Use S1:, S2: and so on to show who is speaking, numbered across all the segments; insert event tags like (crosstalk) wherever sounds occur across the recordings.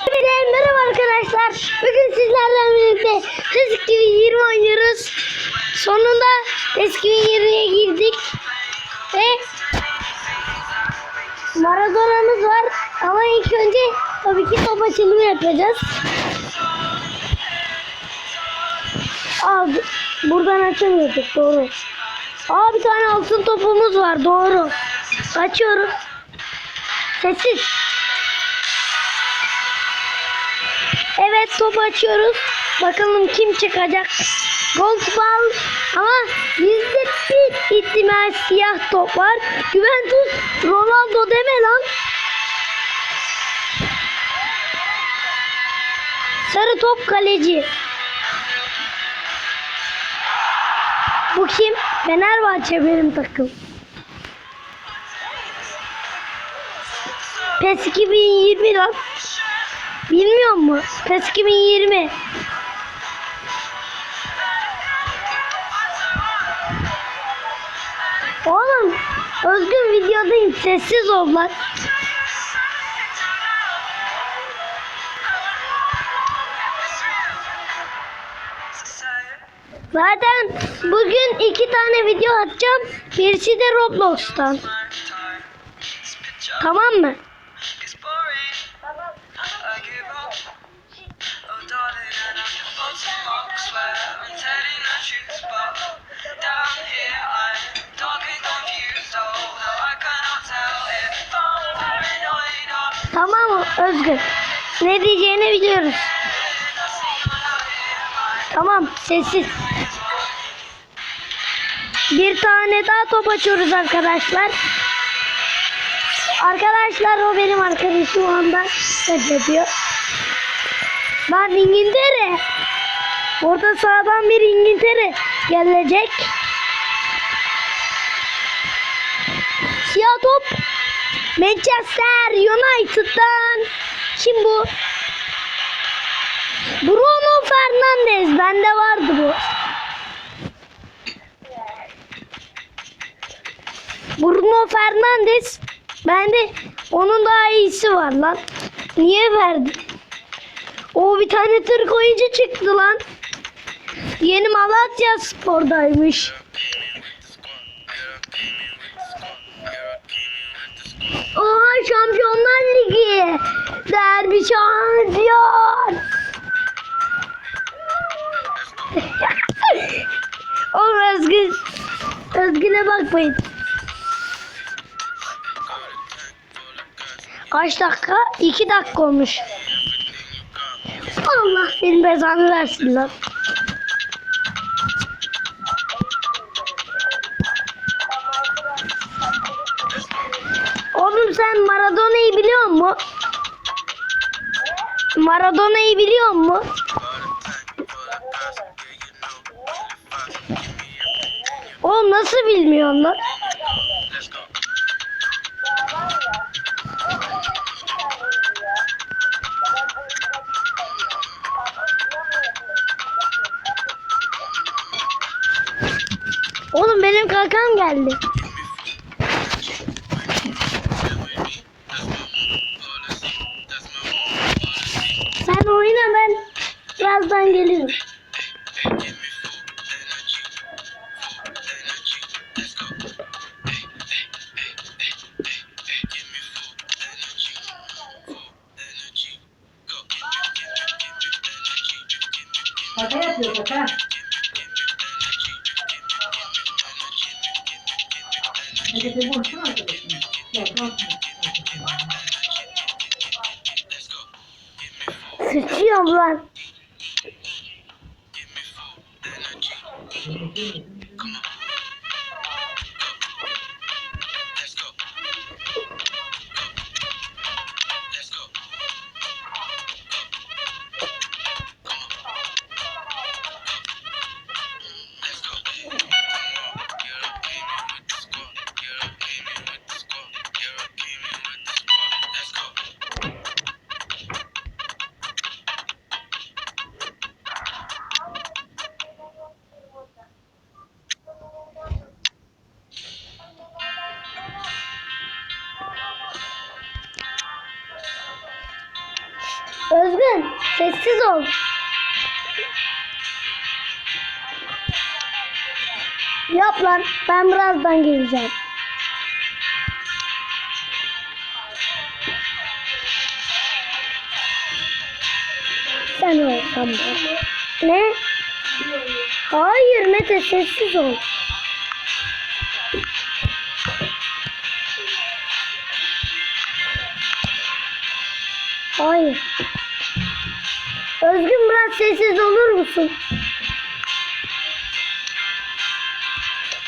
S1: Merhaba arkadaşlar. Bugün sizlerle birlikte PES 2020 oynuyoruz. Sonunda PES 2020'ye girdik. Ve Maradona'mız var. Ama ilk önce tabii ki top açılımı yapacağız. Aa, bu- buradan açamıyorduk doğru. Aa bir tane altın topumuz var doğru. Açıyorum. Sessiz. Evet top açıyoruz. Bakalım kim çıkacak. Gold ball ama yüzde bir ihtimal siyah top var. Juventus Ronaldo deme lan. Sarı top kaleci. Bu kim? Fenerbahçe benim takım. PES 2020 lan. Bilmiyor mu? PES 2020. Oğlum Özgün videodayım sessiz ol lan. Zaten bugün iki tane video atacağım. Birisi de Roblox'tan. Tamam mı? Tamam Özgür? Ne diyeceğini biliyoruz. Tamam sessiz. Bir tane daha top açıyoruz arkadaşlar. Arkadaşlar o benim arkadaşım o anda kaç yapıyor. Lan İngiltere. Orada sağdan bir İngiltere gelecek. Siyah top. Manchester United'dan. Kim bu? Bruno Fernandes. Bende vardı bu. Bruno Fernandes. Bende onun daha iyisi var lan. Niye verdi? O bir tane Türk oyuncu çıktı lan. Yeni Malatya Spor'daymış. Oha Şampiyonlar Ligi. Derbi şampiyon. (laughs) Oğlum Özgün. Özgün'e bakmayın. Kaç dakika? İki dakika olmuş. Allah senin bezanı versin lan. Oğlum sen Maradona'yı biliyor musun? Maradona'yı biliyor musun? Oğlum nasıl bilmiyorsun lan? Oğlum benim kankam geldi.
S2: Hadi sen konuşsana arkadaşım. Kalkma.
S1: Sıçıyorum lan. Sessiz ol. Yap lan ben birazdan geleceğim. Sen olsan da. Ne? Hayır Mete sessiz ol. Hayır. Özgün biraz sessiz olur musun?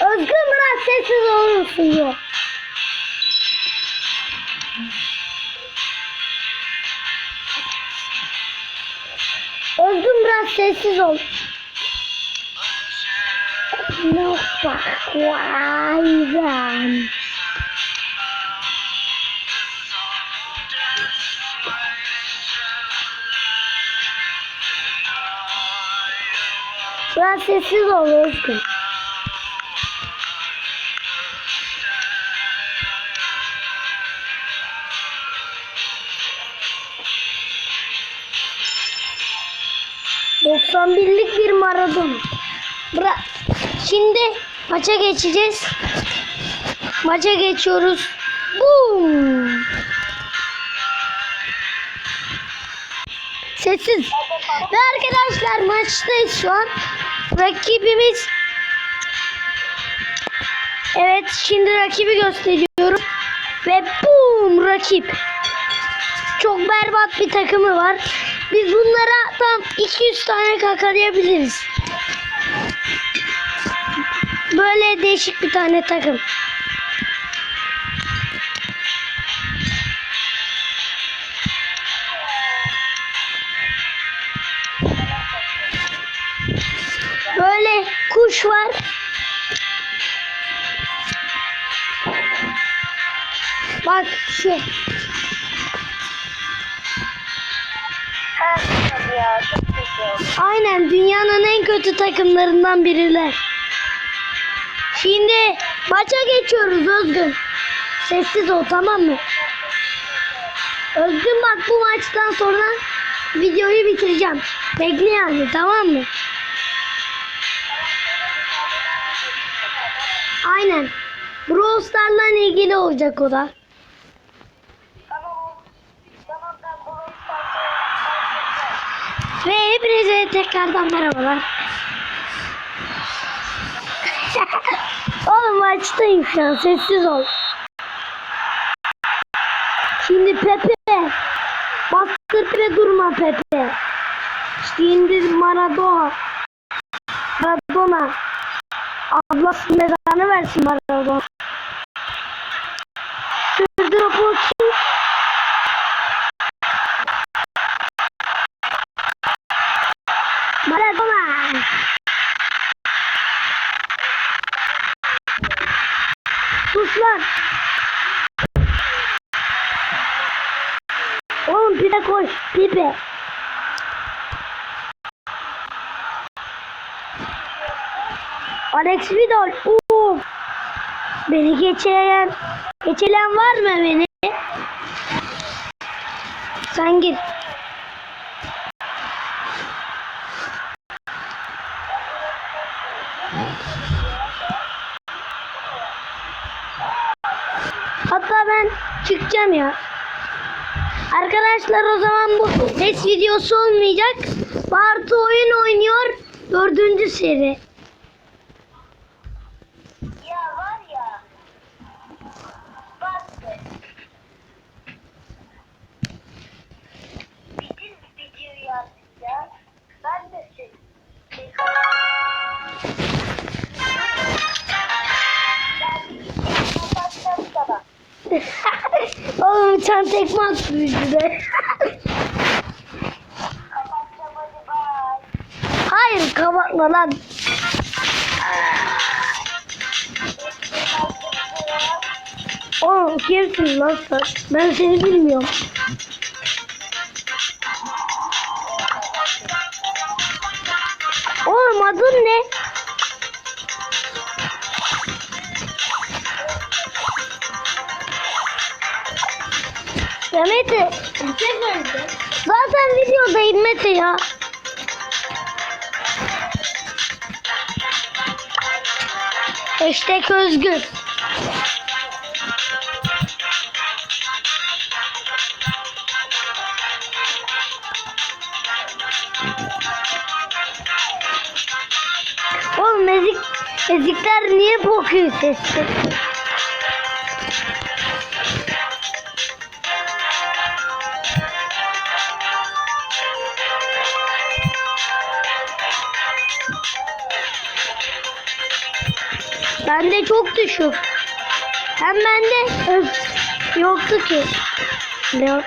S1: Özgün biraz sessiz olur musun diyor. Özgün biraz sessiz ol. Ne bak vay Biraz sessiz ol. Doksan birlik bir Maradona. Bırak. Şimdi maça geçeceğiz. Maça geçiyoruz. Boom. Sessiz. Ve arkadaşlar maçtayız şu an. Rakibimiz Evet şimdi rakibi gösteriyorum. Ve boom rakip. Çok berbat bir takımı var. Biz bunlara tam 200 tane kakalayabiliriz. Böyle değişik bir tane takım. Bak şu.
S3: kötü.
S1: Aynen dünyanın en kötü takımlarından biriler. Şimdi maça geçiyoruz Özgün. Sessiz ol tamam mı? Özgün bak bu maçtan sonra videoyu bitireceğim. Bekle yani tamam mı? Aynen. Brawl Stars'la ilgili olacak o da.
S3: Tamam. Tamam ben bunu istersen.
S1: Ve hepinize tekrardan merhabalar. Oğlum maçtayım şu an sessiz ol. Şimdi Pepe. Bastır ve durma Pepe. Şimdi Maradona. Maradona. Allah mezarını versin Maradona. Sürdür o koçu. Maradona. Sus lan. Oğlum pipe Pipe. Alex Vidal. Uf. Beni geçen. Geçilen var mı beni? Sen git. Hatta ben çıkacağım ya. Arkadaşlar o zaman bu test videosu olmayacak. Bartu oyun oynuyor. Dördüncü seri.
S3: Ya var ya. Bak. Bitir videoyu artık ya. Ben de şey.
S1: Sen tekme
S3: hadi bye.
S1: Hayır kapatma lan. Oğlum kimsin lan sen? Ben seni bilmiyorum. Oğlum adın ne? Mehmet'i. Zaten videodayım Mete ya. Hashtag özgür. Oğlum ezik, ezikler niye bokuyor sesi? Bende çok düşük. Hem bende öf, yoktu ki. Yok?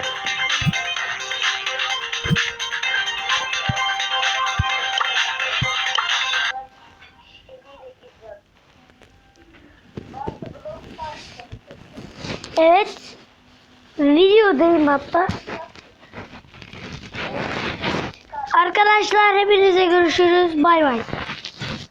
S1: Evet. Videodayım hatta. Arkadaşlar hepinize görüşürüz. Bay bay.